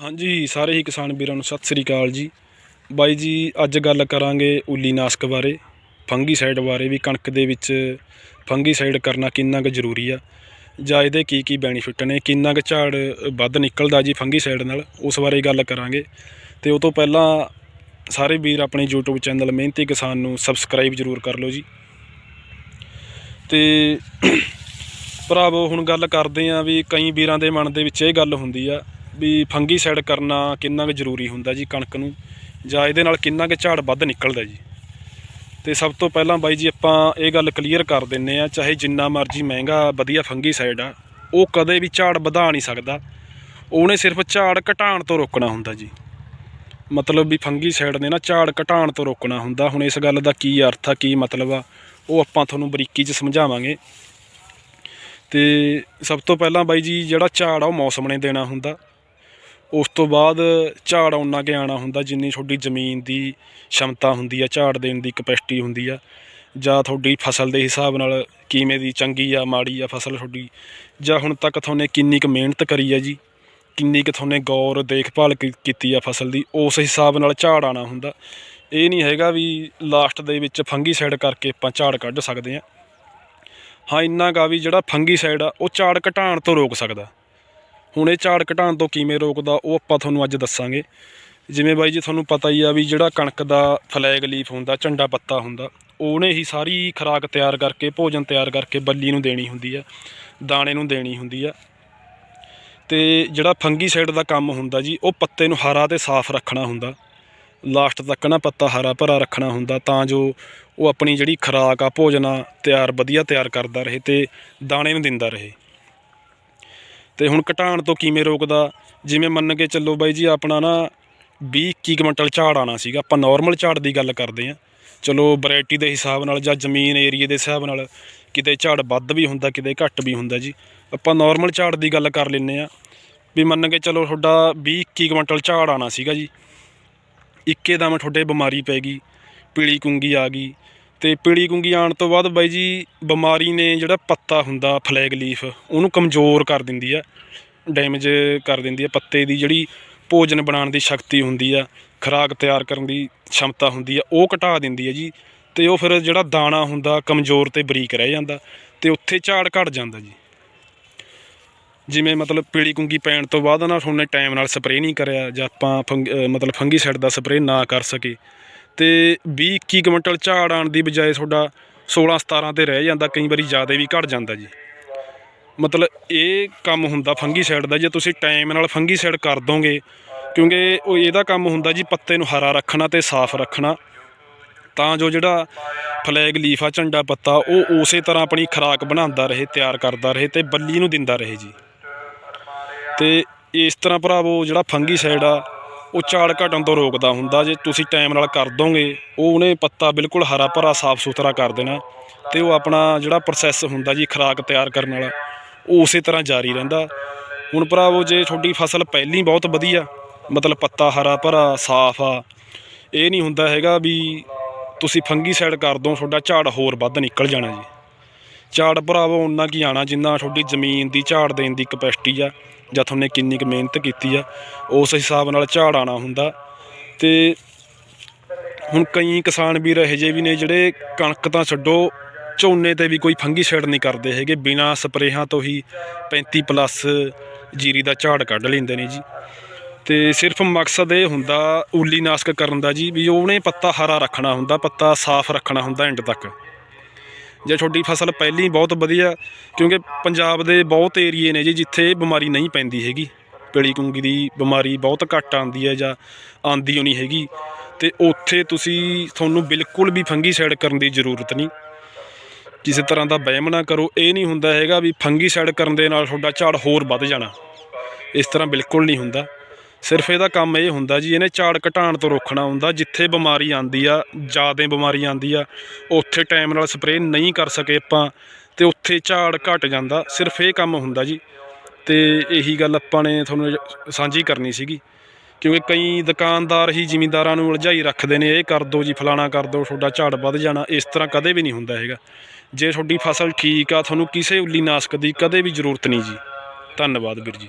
ਹਾਂਜੀ, ਸਾਰੇ ਹੀ ਕਿਸਾਨ ਵੀਰਾਂ ਨੂੰ ਸਤਿ ਸ੍ਰੀ ਅਕਾਲ ਜੀ। ਬਾਈ ਜੀ, ਅੱਜ ਗੱਲ ਕਰਾਂਗੇ ਉੱਲੀ ਨਾਸ਼ਕ ਬਾਰੇ, ਫੰਗੀਸਾਈਡ ਬਾਰੇ ਵੀ, ਕਣਕ ਦੇ ਵਿੱਚ ਫੰਗੀਸਾਈਡ ਕਰਨਾ ਕਿੰਨਾ ਕੁ ਜ਼ਰੂਰੀ ਆ, ਜਾਂ ਇਹਦੇ ਕੀ ਕੀ ਬੈਨੀਫਿਟ ਨੇ, ਕਿੰਨਾ ਕੁ ਝਾੜ ਵੱਧ ਨਿਕਲਦਾ ਜੀ ਫੰਗੀਸਾਈਡ ਨਾਲ, ਉਸ ਬਾਰੇ ਗੱਲ ਕਰਾਂਗੇ। ਤੇ ਉਹ ਤੋਂ ਪਹਿਲਾਂ ਸਾਰੇ ਵੀਰ ਆਪਣੇ YouTube ਚੈਨਲ ਮਿਹਨਤੀ ਕਿਸਾਨ ਨੂੰ ਸਬਸਕ੍ਰਾਈਬ ਜ਼ਰੂਰ ਕਰ ਲਓ ਜੀ। ਤੇ ਭਰਾਵੋ, ਹੁਣ ਗੱਲ ਕਰਦੇ ਆ ਵੀ ਕਈ ਵੀਰਾਂ ਦੇ ਮਨ ਦੇ ਵਿੱਚ ਇਹ ਗੱਲ ਹੁੰਦੀ ਆ ਵੀ ਫੰਗੀਸਾਈਡ ਕਰਨਾ ਕਿੰਨਾ ਕੁ ਜ਼ਰੂਰੀ ਹੁੰਦਾ ਜੀ ਕਣਕ ਨੂੰ, ਜਾਂ ਇਹਦੇ ਨਾਲ ਕਿੰਨਾ ਕੁ ਝਾੜ ਵੱਧ ਨਿਕਲਦਾ ਜੀ। ਤੇ ਸਭ ਤੋਂ ਪਹਿਲਾਂ ਬਾਈ ਜੀ ਆਪਾਂ ਇਹ ਗੱਲ ਕਲੀਅਰ ਕਰ ਦਿੰਨੇ ਆ, ਚਾਹੇ ਜਿੰਨਾ ਮਰਜ਼ੀ ਮਹਿੰਗਾ, ਵਧੀਆ ਫੰਗੀਸਾਈਡ ਆ, ਉਹ ਕਦੇ ਵੀ ਝਾੜ ਵਧਾ ਨਹੀਂ ਸਕਦਾ। ਉਹਨੇ ਸਿਰਫ ਝਾੜ ਘਟਾਉਣ ਤੋਂ ਰੋਕਣਾ ਹੁੰਦਾ ਜੀ। ਮਤਲਬ ਵੀ ਫੰਗੀਸਾਈਡ ਨੇ ਨਾ ਝਾੜ ਘਟਾਉਣ ਤੋਂ ਰੋਕਣਾ ਹੁੰਦਾ। ਹੁਣ ਇਸ ਗੱਲ ਦਾ ਕੀ ਅਰਥ ਆ, ਕੀ ਮਤਲਬ ਆ, ਉਹ ਆਪਾਂ ਤੁਹਾਨੂੰ ਬਰੀਕੀ 'ਚ ਸਮਝਾਵਾਂਗੇ। ਤੇ ਸਭ ਤੋਂ ਪਹਿਲਾਂ ਬਾਈ ਜੀ ਜਿਹੜਾ ਝਾੜ ਆ, ਉਹ ਮੌਸਮ ਨੇ ਦੇਣਾ ਹੁੰਦਾ। ਉਸ ਤੋਂ ਬਾਅਦ ਝਾੜ ਉਹਨਾਂ ਕੇ ਆਣਾ ਹੁੰਦਾ, ਜਿੰਨੀ ਤੁਹਾਡੀ ਜ਼ਮੀਨ ਦੀ ਸ਼ਮਤਾ ਹੁੰਦੀ ਆ, ਝਾੜ ਦੇਣ ਦੀ ਕਪੈਸਿਟੀ ਹੁੰਦੀ ਆ, ਜਾਂ ਤੁਹਾਡੀ ਫਸਲ ਦੇ ਹਿਸਾਬ ਨਾਲ ਕਿਵੇਂ ਦੀ ਚੰਗੀ ਆ, ਮਾੜੀ ਆ ਫਸਲ ਤੁਹਾਡੀ, ਜਾਂ ਹੁਣ ਤੱਕ ਤੁਹਾਨੂੰ ਕਿੰਨੀ ਕੁ ਮਿਹਨਤ ਕਰੀ ਆ ਜੀ, ਕਿੰਨੀ ਕੁ ਤੁਹਾਨੇ ਗੌਰ, ਦੇਖਭਾਲ ਕੀ- ਕੀਤੀ ਆ ਫਸਲ ਦੀ, ਉਸ ਹਿਸਾਬ ਨਾਲ ਝਾੜ ਆਣਾ ਹੁੰਦਾ। ਇਹ ਨਹੀਂ ਹੈਗਾ ਵੀ ਲਾਸਟ ਦੇ ਵਿੱਚ ਫੰਗੀ ਸਾਈਡ ਕਰਕੇ ਆਪਾਂ ਝਾੜ ਕੱਢ ਸਕਦੇ ਆ। ਹਾਂ, ਇੰਨਾ ਗਾ ਵੀ ਜਿਹੜਾ ਫੰਗੀ ਸਾਈਡ ਆ, ਉਹ ਝਾੜ ਘਟਾਉਣ ਤੋਂ ਰੋਕ ਸਕਦਾ। ਹੁਣ ਇਹ ਝਾੜ ਘਟਾਉਣ ਤੋਂ ਕਿਵੇਂ ਰੋਕਦਾ, ਉਹ ਆਪਾਂ ਤੁਹਾਨੂੰ ਅੱਜ ਦੱਸਾਂਗੇ। ਜਿਵੇਂ ਬਾਈ ਜੀ ਤੁਹਾਨੂੰ ਪਤਾ ਹੀ ਆ ਵੀ ਜਿਹੜਾ ਕਣਕ ਦਾ ਫਲੈਗ ਲੀਫ ਹੁੰਦਾ, ਝੰਡਾ ਪੱਤਾ ਹੁੰਦਾ, ਉਹਨੇ ਹੀ ਸਾਰੀ ਖੁਰਾਕ ਤਿਆਰ ਕਰਕੇ, ਭੋਜਨ ਤਿਆਰ ਕਰਕੇ ਬੱਲੀ ਨੂੰ ਦੇਣੀ ਹੁੰਦੀ ਆ, ਦਾਣੇ ਨੂੰ ਦੇਣੀ ਹੁੰਦੀ ਆ। ਤੇ ਜਿਹੜਾ ਫੰਗੀਸਾਈਡ ਦਾ ਕੰਮ ਹੁੰਦਾ ਜੀ, ਉਹ ਪੱਤੇ ਨੂੰ ਹਰਾ ਤੇ ਸਾਫ਼ ਰੱਖਣਾ ਹੁੰਦਾ। ਲਾਸਟ ਤੱਕ ਨਾ ਪੱਤਾ ਹਰਾ ਭਰਾ ਰੱਖਣਾ ਹੁੰਦਾ, ਤਾਂ ਜੋ ਉਹ ਆਪਣੀ ਜਿਹੜੀ ਖੁਰਾਕ ਆ, ਭੋਜਨ ਆ, ਤਿਆਰ, ਵਧੀਆ ਤਿਆਰ ਕਰਦਾ ਰਹੇ ਤੇ ਦਾਣੇ ਨੂੰ ਦਿੰਦਾ ਰਹੇ। ਤੇ ਹੁਣ ਘਟਾਉਣ ਤੋਂ ਕਿਵੇਂ ਰੋਕਦਾ? ਜਿਵੇਂ ਮੰਨ ਕੇ ਚੱਲੋ ਬਾਈ ਜੀ, ਆਪਣਾ ਨਾ 20 21 ਕੁਇੰਟਲ ਝਾੜ ਆਣਾ ਸੀਗਾ। ਆਪਾਂ ਨਾਰਮਲ ਝਾੜ ਦੀ ਗੱਲ ਕਰਦੇ ਆ ਚਲੋ ਵੈਰਾਈਟੀ ਦੇ ਹਿਸਾਬ ਨਾਲ ਜਾਂ ਜ਼ਮੀਨ ਏਰੀਏ ਦੇ ਹਿਸਾਬ ਨਾਲ ਕਿਤੇ ਝਾੜ ਵੱਧ ਵੀ ਹੁੰਦਾ, ਕਿਤੇ ਘੱਟ ਵੀ ਹੁੰਦਾ ਜੀ। ਆਪਾਂ ਨਾਰਮਲ ਝਾੜ ਦੀ ਗੱਲ ਕਰ ਲੈਂਦੇ ਆ ਵੀ ਮੰਨ ਕੇ ਚਲੋ ਤੁਹਾਡਾ 20 21 ਕੁਇੰਟਲ ਝਾੜ ਆਣਾ ਸੀਗਾ ਜੀ। ਇੱਕੇ ਦਮ ਤੁਹਾਡੇ ਬਿਮਾਰੀ ਪੈ ਗਈ, ਪੀਲੀ ਕੁੰਗੀ ਆ ਗਈ। ਤੇ ਪੀਲੀ ਕੁੰਗੀ ਆਉਣ ਤੋਂ ਬਾਅਦ ਬਾਈ ਜੀ ਬਿਮਾਰੀ ਨੇ ਜਿਹੜਾ ਪੱਤਾ ਹੁੰਦਾ ਫਲੈਗ ਲੀਫ ਉਹਨੂੰ ਕਮਜ਼ੋਰ ਕਰ ਦਿੰਦੀ ਆ ਡੈਮੇਜ ਕਰ ਦਿੰਦੀ ਆ, ਪੱਤੇ ਦੀ ਜਿਹੜੀ ਭੋਜਨ ਬਣਾਉਣ ਦੀ ਸ਼ਕਤੀ ਹੁੰਦੀ ਆ, ਖੁਰਾਕ ਤਿਆਰ ਕਰਨ ਦੀ ਸ਼ਮਤਾ ਹੁੰਦੀ ਆ, ਉਹ ਘਟਾ ਦਿੰਦੀ ਆ ਜੀ, ਤੇ ਉਹ ਫਿਰ ਜਿਹੜਾ ਦਾਣਾ ਹੁੰਦਾ ਕਮਜ਼ੋਰ ਤੇ ਬਰੀਕ ਰਹਿ ਜਾਂਦਾ, ਤੇ ਉੱਥੇ ਝਾੜ ਘਟ ਜਾਂਦਾ ਜੀ। ਜਿਵੇਂ ਮਤਲਬ ਪੀਲੀ ਕੁੰਗੀ ਪੈਣ ਤੋਂ ਬਾਅਦ ਨਾ ਹੁਣ ਟਾਈਮ ਨਾਲ ਸਪਰੇਅ ਨਹੀਂ ਕਰਿਆ, ਜਾਂ ਆਪਾਂ ਫੰਗ ਮਤਲਬ ਫੰਗੀਸਾਈਡ ਦਾ ਸਪਰੇਅ ਨਾ ਕਰ ਸਕੇ ਤੇ 20 21 ਕੁਇੰਟਲ ਝਾੜ ਆਉਣ ਦੀ ਬਜਾਏ ਤੁਹਾਡਾ 16 17 ਤੇ ਰਹਿ ਜਾਂਦਾ, ਕਈ ਵਾਰੀ ਜ਼ਿਆਦਾ ਵੀ ਘਟ ਜਾਂਦਾ ਜੀ। ਮਤਲਬ ਇਹ ਕੰਮ ਹੁੰਦਾ ਫੰਗੀਸਾਈਡ ਦਾ, ਜੇ ਤੁਸੀਂ ਟਾਈਮ ਨਾਲ ਫੰਗੀਸਾਈਡ ਕਰ ਦੋਗੇ, ਕਿਉਂਕਿ ਉਹ ਇਹਦਾ ਕੰਮ ਹੁੰਦਾ ਜੀ ਪੱਤੇ ਨੂੰ ਹਰਾ ਰੱਖਣਾ ਤੇ ਸਾਫ਼ ਰੱਖਣਾ। ਤਾਂ ਜੋ ਜਿਹੜਾ ਫਲੈਗ ਲੀਫ ਆ, ਝੰਡਾ ਪੱਤਾ, ਉਹ ਉਸੇ ਤਰ੍ਹਾਂ ਆਪਣੀ ਖੁਰਾਕ ਬਣਾਉਂਦਾ ਰਹੇ, ਤਿਆਰ ਕਰਦਾ ਰਹੇ ਤੇ ਬੱਲੀ ਨੂੰ ਦਿੰਦਾ ਰਹੇ ਜੀ। ਤੇ ਇਸ ਤਰ੍ਹਾਂ ਭਰਾਵੋ, ਜਿਹੜਾ ਫੰਗੀਸਾਈਡ ਆ ਉਹ ਝਾੜ ਘਟਣ ਤੋਂ ਰੋਕਦਾ ਹੁੰਦਾ। ਜੇ ਤੁਸੀਂ ਟਾਈਮ ਨਾਲ ਕਰ ਦੋਗੇ, ਉਹ ਉਹਨੇ ਪੱਤਾ ਬਿਲਕੁਲ ਹਰਾ ਭਰਾ, ਸਾਫ਼ ਸੁਥਰਾ ਕਰ ਦੇਣਾ ਤੇ ਉਹ ਆਪਣਾ ਜਿਹੜਾ ਪ੍ਰੋਸੈਸ ਹੁੰਦਾ ਜੀ, ਖੁਰਾਕ ਤਿਆਰ ਕਰਨ ਵਾਲਾ, ਉਹ ਉਸੇ ਤਰ੍ਹਾਂ ਜਾਰੀ ਰਹਿੰਦਾ। ਹੁਣ ਭਰਾਵੋ, ਜੇ ਤੁਹਾਡੀ ਫਸਲ ਪਹਿਲੀ ਬਹੁਤ ਵਧੀਆ, ਮਤਲਬ ਪੱਤਾ ਹਰਾ ਭਰਾ, ਸਾਫ਼ ਆ, ਇਹ ਨਹੀਂ ਹੁੰਦਾ ਹੈਗਾ ਵੀ ਤੁਸੀਂ ਫੰਗੀਸਾਈਡ ਕਰ ਦੋ, ਤੁਹਾਡਾ ਝਾੜ ਹੋਰ ਵੱਧ ਨਿਕਲ ਜਾਣਾ ਜੀ। ਝਾੜ ਭਰਾਵੋ ਉਨਾ ਕੀ ਆਣਾ, ਜਿੰਨਾ ਤੁਹਾਡੀ ਜ਼ਮੀਨ ਦੀ ਝਾੜ ਦੇਣ ਦੀ ਕਪੈਸਿਟੀ ਆ। ਜਾਂ ਤੁਹਾਨੇ ਕਿੰਨੀ ਕੁ ਮਿਹਨਤ ਕੀਤੀ ਆ, ਉਸ ਹਿਸਾਬ ਨਾਲ ਝਾੜ ਆਣਾ ਹੁੰਦਾ। ਤੇ ਹੁਣ ਕਈ ਕਿਸਾਨ ਵੀਰ ਇਹੋ ਜਿਹੇ ਵੀ ਨੇ ਜਿਹੜੇ ਕਣਕ ਤਾਂ ਛੱਡੋ, ਝੋਨੇ ਤੇ ਵੀ ਕੋਈ ਫੰਗੀਸਾਈਡ ਨਹੀਂ ਕਰਦੇ ਹੈਗੇ। ਬਿਨਾਂ ਸਪਰੇਹਾਂ ਤੋਂ ਹੀ 35 ਪਲੱਸ ਜੀਰੀ ਦਾ ਝਾੜ ਕੱਢ ਲੈਂਦੇ ਨੇ ਜੀ। ਤੇ ਸਿਰਫ ਮਕਸਦ ਇਹ ਹੁੰਦਾ ਉੱਲੀ ਨਾਸ਼ਕ ਕਰਨ ਦਾ ਜੀ, ਵੀ ਉਹਨੇ ਪੱਤਾ ਹਰਾ ਰੱਖਣਾ ਹੁੰਦਾ, ਪੱਤਾ ਸਾਫ਼ ਰੱਖਣਾ ਹੁੰਦਾ ਐਂਡ ਤੱਕ। ਜੇ ਤੁਹਾਡੀ ਫਸਲ ਪਹਿਲੀ ਬਹੁਤ ਵਧੀਆ, ਕਿਉਂਕਿ ਪੰਜਾਬ ਦੇ ਬਹੁਤ ਏਰੀਏ ਨੇ ਜੀ ਜਿੱਥੇ ਇਹ ਬਿਮਾਰੀ ਨਹੀਂ ਪੈਂਦੀ ਹੈਗੀ। ਪੀਲੀ ਕੁੰਗੀ ਦੀ ਬਿਮਾਰੀ ਬਹੁਤ ਘੱਟ ਆਉਂਦੀ ਹੈ ਜਾਂ ਆਂਦੀ ਨਹੀਂ ਹੈਗੀ। ਤੇ ਉੱਥੇ ਤੁਸੀਂ ਤੁਹਾਨੂੰ ਬਿਲਕੁਲ ਵੀ ਫੰਗੀਸਾਈਡ ਕਰਨ ਦੀ ਜ਼ਰੂਰਤ ਨਹੀਂ। ਕਿਸੇ ਤਰ੍ਹਾਂ ਦਾ ਵਹਿਮ ਨਾ ਕਰੋ, ਇਹ ਨਹੀਂ ਹੁੰਦਾ ਹੈਗਾ ਵੀ ਫੰਗੀਸਾਈਡ ਕਰਨ ਦੇ ਨਾਲ ਤੁਹਾਡਾ ਝਾੜ ਹੋਰ ਵੱਧ ਜਾਣਾ। ਇਸ ਤਰ੍ਹਾਂ ਬਿਲਕੁਲ ਨਹੀਂ ਹੁੰਦਾ। ਸਿਰਫ ਇਹਦਾ ਕੰਮ ਇਹ ਹੁੰਦਾ ਜੀ, ਇਹਨੇ ਝਾੜ ਘਟਾਉਣ ਤੋਂ ਰੋਕਣਾ ਹੁੰਦਾ, ਜਿੱਥੇ ਬਿਮਾਰੀ ਆਂਦੀ ਆ, ਜ਼ਿਆਦਾ ਬਿਮਾਰੀ ਆਂਦੀ ਆ, ਉੱਥੇ ਟਾਈਮ ਨਾਲ ਸਪਰੇਅ ਨਹੀਂ ਕਰ ਸਕੇ ਆਪਾਂ, ਤੇ ਉੱਥੇ ਝਾੜ ਘਟ ਜਾਂਦਾ, ਸਿਰਫ ਇਹ ਕੰਮ ਹੁੰਦਾ ਜੀ। ਤੇ ਇਹੀ ਗੱਲ ਆਪਾਂ ਨੇ ਤੁਹਾਨੂੰ ਸਾਂਝੀ ਕਰਨੀ ਸੀਗੀ, ਕਿਉਂਕਿ ਕਈ ਦੁਕਾਨਦਾਰ ਹੀ ਜ਼ਿਮੀਂਦਾਰਾਂ ਨੂੰ ਉਲਝਾਈ ਰੱਖਦੇ ਨੇ, ਇਹ ਕਰ ਦਿਓ ਜੀ, ਫਲਾਣਾ ਕਰ ਦਿਓ ਤੁਹਾਡਾ ਝਾੜ ਵੱਧ ਜਾਣਾ, ਇਸ ਤਰ੍ਹਾਂ ਕਦੇ ਵੀ ਨਹੀਂ ਹੁੰਦਾ ਹੈਗਾ। ਜੇ ਤੁਹਾਡੀ ਫਸਲ ਠੀਕ ਆ, ਤੁਹਾਨੂੰ ਕਿਸੇ ਉੱਲੀ ਨਾਸ਼ਕ ਦੀ ਕਦੇ ਵੀ ਜ਼ਰੂਰਤ ਨਹੀਂ ਜੀ। ਧੰਨਵਾਦ ਵੀਰ ਜੀ।